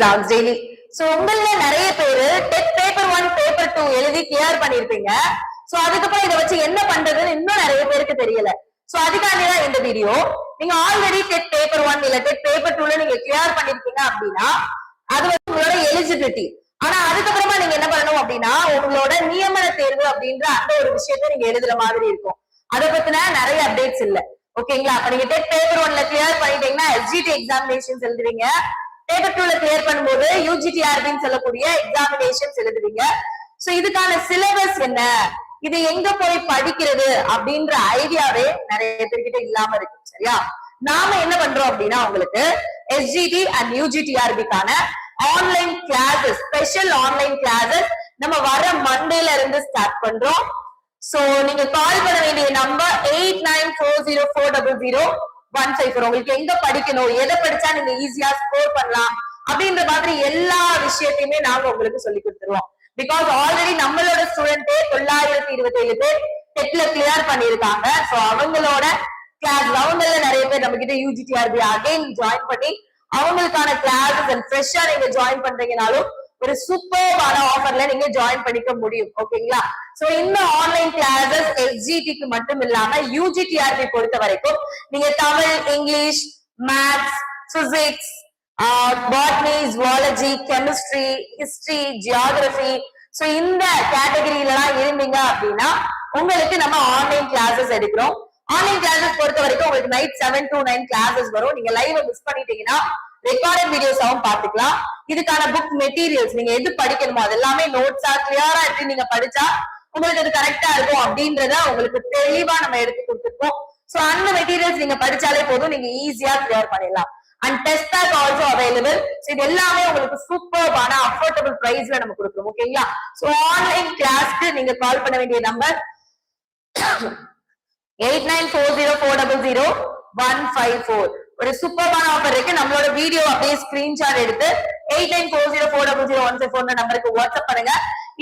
Exams daily so உங்கள நிறைய பேரு TET paper one paper two எழுதி கிளியர் பண்ணிருப்பீங்க. சோ அதுக்கப்புறம் இதை வச்சு என்ன பண்றதுன்னு இன்னும் நிறைய பேருக்கு தெரியல. சோ அதுக்காண்டி தான் இந்த வீடியோ நீங்க ஆல்ரெடி டெட் பேப்பர் ஒன் இல்ல டெட் பேப்பர் டூல நீங்க கிளியர் பண்ணிருக்கீங்க அப்படின்னா அது வந்து உங்களோட எலிஜிபிலிட்டி ஆனா அதுக்கப்புறமா நீங்க என்ன பண்ணணும் அப்படின்னா உங்களோட நியமன தேர்வு அப்படின்ற அந்த ஒரு விஷயத்த நீங்க எழுதுற மாதிரி இருக்கும். அதை பத்தின நிறைய அப்டேட்ஸ் இல்ல. ஓகேங்களா அப்ப நீங்க டெட் பேப்பர் ஒன்ல கிளியர் பண்ணிட்டீங்கன்னா எஸ்ஜிடி எக்ஸாமினேஷன்ஸ் எழுதுவீங்க. பேப்பர் டூல கிளியர் பண்ணும்போது யூஜிடிஆர்பின்னு சொல்லக்கூடிய எக்ஸாமினேஷன்ஸ் எழுதுவீங்க. சோ இதுக்கான சிலபஸ் என்ன? இது எங்க போய் படிக்கிறது அப்படின்ற ஐடியாவே நிறைய பேர்கிட்ட இல்லாம இருக்கு சரியா? நாம என்ன பண்றோம் அப்படின்னா உங்களுக்கு SGT and யூஜிடிஆர்பிக்கான online classes special online classes நம்ம வர மண்டேல இருந்து ஸ்டார்ட் பண்றோம். சோ நீங்க கால் பண்ண வேண்டிய number eight nine four zero four double zero one cipher உங்களுக்கு எங்க படிக்கணும் எதை படிச்சா நீங்க ஈஸியா ஸ்கோர் பண்ணலாம் அப்படின்ற மாதிரி எல்லா விஷயத்தையுமே நாங்க உங்களுக்கு சொல்லி கொடுத்துருவோம். பிகாஸ் ஆல்ரெடி நம்மளோட ஸ்டூடெண்டே தொள்ளாயிரத்தி இருபத்தி ஏழு பேர் டெட்ல கிளியர் பண்ணிருக்காங்க சோ அவங்களோட கிளாஸ் ரவுண்ட்ல நிறைய பேர் நம்ம கிட்ட யூஜிடிஆர்பி அகைன் ஜாயின் பண்ணி அவங்களுக்கான கிளாஸஸ் அண்ட் ஃப்ரெஷ்ஷா நீங்க ஜாயின் பண்றீங்கனாலும் ஒரு சூப்பர்வான ஆஃபர்ல நீங்க ஜாயின் பண்ணிக்க முடியும் ஓகேங்களா சோ இந்த ஆன்லைன் கிளாஸஸ் எஸ்ஜிடிக்கு மட்டும் இல்லாம யூஜிடிஆர்பி பொறுத்த வரைக்கும் நீங்க Tamil English maths physics botany zoology chemistry history geography so இந்த கேட்டகரியிலாம் இருந்தீங்க அப்படின்னா உங்களுக்கு நம்ம ஆன்லைன் கிளாஸஸ் எடுக்கிறோம். ஆன்லைன் கிளாஸஸ் பொறுத்த வரைக்கும் உங்களுக்கு night seven to nine classes வரும். நீங்க லைவ் மிஸ் பண்ணிட்டீங்கன்னா ரெக்கார்டட் வீடியோஸாவும் பாத்துக்கலாம் இதுக்கான புக் மெட்டீரியல்ஸ் நீங்க எது படிக்கணுமோ அது எல்லாமே நோட்ஸா கிளியரா இருக்கு நீங்க படிச்சா உங்களுக்கு அது கரெக்டா இருக்கும் அப்படின்றத உங்களுக்கு தெளிவா நம்ம எடுத்து கொடுத்துருக்கோம். சோ அந்த மெட்டீரியல்ஸ் நீங்க படிச்சாலே போதும். நீங்க ஈஸியா கிளியர் பண்ணிடலாம். And test pack also available இது எல்லாமே உங்களுக்கு சூப்பர்பான அஃபோர்டபுள் பிரைஸ்ல நம்ம கொடுக்குறோம். ஓகேங்களா ஸோ ஆன்லைன் கிளாஸ்க்கு நீங்க கால் பண்ண வேண்டிய number eight nine four zero four double zero one five four ஒரு சூப்பர்பான ஆஃபர் இருக்கு. நம்மளோட வீடியோ அப்படியே ஸ்கிரீன்ஷாட் எடுத்து eight nine four zero four double zero one four நம்பருக்கு வாட்ஸ்அப் பண்ணுங்க.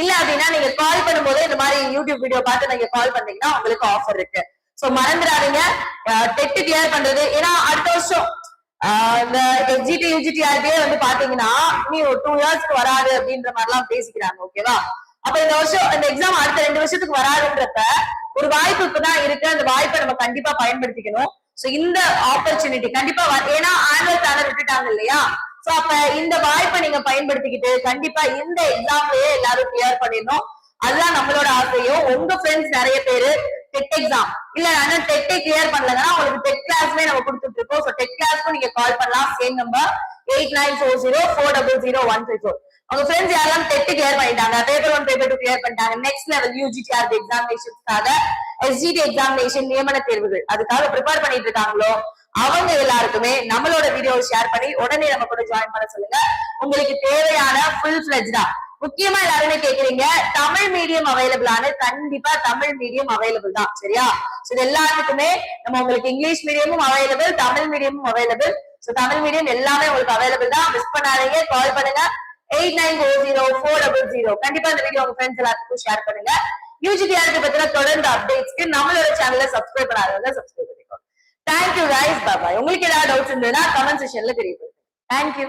இல்ல அப்படின்னா நீங்க கால் பண்ணும்போது இந்த மாதிரி யூடியூப் வீடியோ பார்த்து நீங்க கால் பண்ணீங்கன்னா உங்களுக்கு ஆஃபர் இருக்கு. சோ மறந்துடாதீங்க. டெட்டு கிளியர் பண்றது. ஏன்னா அடுத்த வருஷம் ஆஹ் இந்த எஸ்ஜிடி யூஜிடி ஆர்பியே வந்து பாத்தீங்கன்னா நீ ஒரு டூ இயர்ஸ்க்கு வராது அப்படின்ற மாதிரி எல்லாம் பேசிக்கிறாங்க ஓகேவா அப்ப இந்த வருஷம் இந்த எக்ஸாம் அடுத்த ரெண்டு வருஷத்துக்கு வராதுன்றப்ப ஒரு வாய்ப்பு இப்பதான் இருக்கு. அந்த வாய்ப்பை நம்ம கண்டிப்பா பயன்படுத்திக்கணும். சோ இந்த ஆப்பர்ச்சுனிட்டி கண்டிப்பா ஏன்னா ஆனுவல் பிளானர் விட்டுட்டாங்க இல்லையா? சோ அப்ப இந்த வாய்ப்பை நீங்க பயன்படுத்திக்கிட்டு கண்டிப்பா இந்த எக்ஸாம்லயே எல்லாரும் கிளியர் பண்ணிடணும். அதுதான் நம்மளோட ஆசையும் உங்க ஃப்ரெண்ட்ஸ் நிறைய பேரு டெட் எக்ஸாம் இல்ல ஆனா டெட்டே கிளியர் பண்ணலன்னா உங்களுக்கு டெட் கிளாஸ்மே நம்ம கொடுத்துட்டு இருக்கோம். சோ டெட் கிளாஸ்க்கும் நீங்க கால் பண்ணலாம். Same number eight nine four zero four double zero one five four அவங்க ஃப்ரெண்ட்ஸ் யாரெல்லாம் டெட்டு கிளியர் பண்ணிட்டாங்க paper one paper two clear பண்ணிட்டாங்க நெக்ஸ்ட் லெவல் யூஜிடிஆர் எக்ஸாமினேஷன்ஸ்க்காக எஸ்ஜிடி எக்ஸாமினேஷன் நியமன தேர்வுகள். அதுக்காக ப்ரிப்பேர் பண்ணிட்டு இருக்காங்களோ அவங்க எல்லாருக்குமே நம்மளோட வீடியோ ஷேர் பண்ணி உடனே நம்ம கூட ஜாயின் பண்ண சொல்லுங்க. உங்களுக்கு தேவையான ஃபுல் ஃபிளெஜ்டா முக்கியமா எல்லாருமே கேக்குறீங்க தமிழ் மீடியம் அவைலபிளான கண்டிப்பா தமிழ் மீடியம் அவைலபிள் தான் சரியா? இது எல்லாருக்குமே நம்ம உங்களுக்கு இங்கிலீஷ் மீடியமும் அவைலபிள் தமிழ் மீடியமும் அவைலபிள் சோ தமிழ் மீடியம் எல்லாமே உங்களுக்கு அவைலபிள் தான். மிஸ் பண்ணாதீங்க கால் பண்ணுங்க. Eight nine O zero four double zero கண்டிப்பா இந்த வீடியோ உங்க ஃப்ரெண்ட்ஸ் எல்லாத்துக்கும் ஷேர் பண்ணுங்க. யூஜிடிஆருக்கு பத்தின தொடர்ந்து அப்டேட்ஸ்க்கு நம்மளோட சேனலை சப்ஸ்கிரைப் பண்ணாதவங்க சப்ஸ்கிரைப் பண்ணிக்கோ தேங்க்யூ ரைஸ் பாபா உங்களுக்கு ஏதாவது டவுட்ஸ் இருந்ததுன்னா கமெண்ட் செஷன்ல தெரியப்படுங்க தேங்க்யூ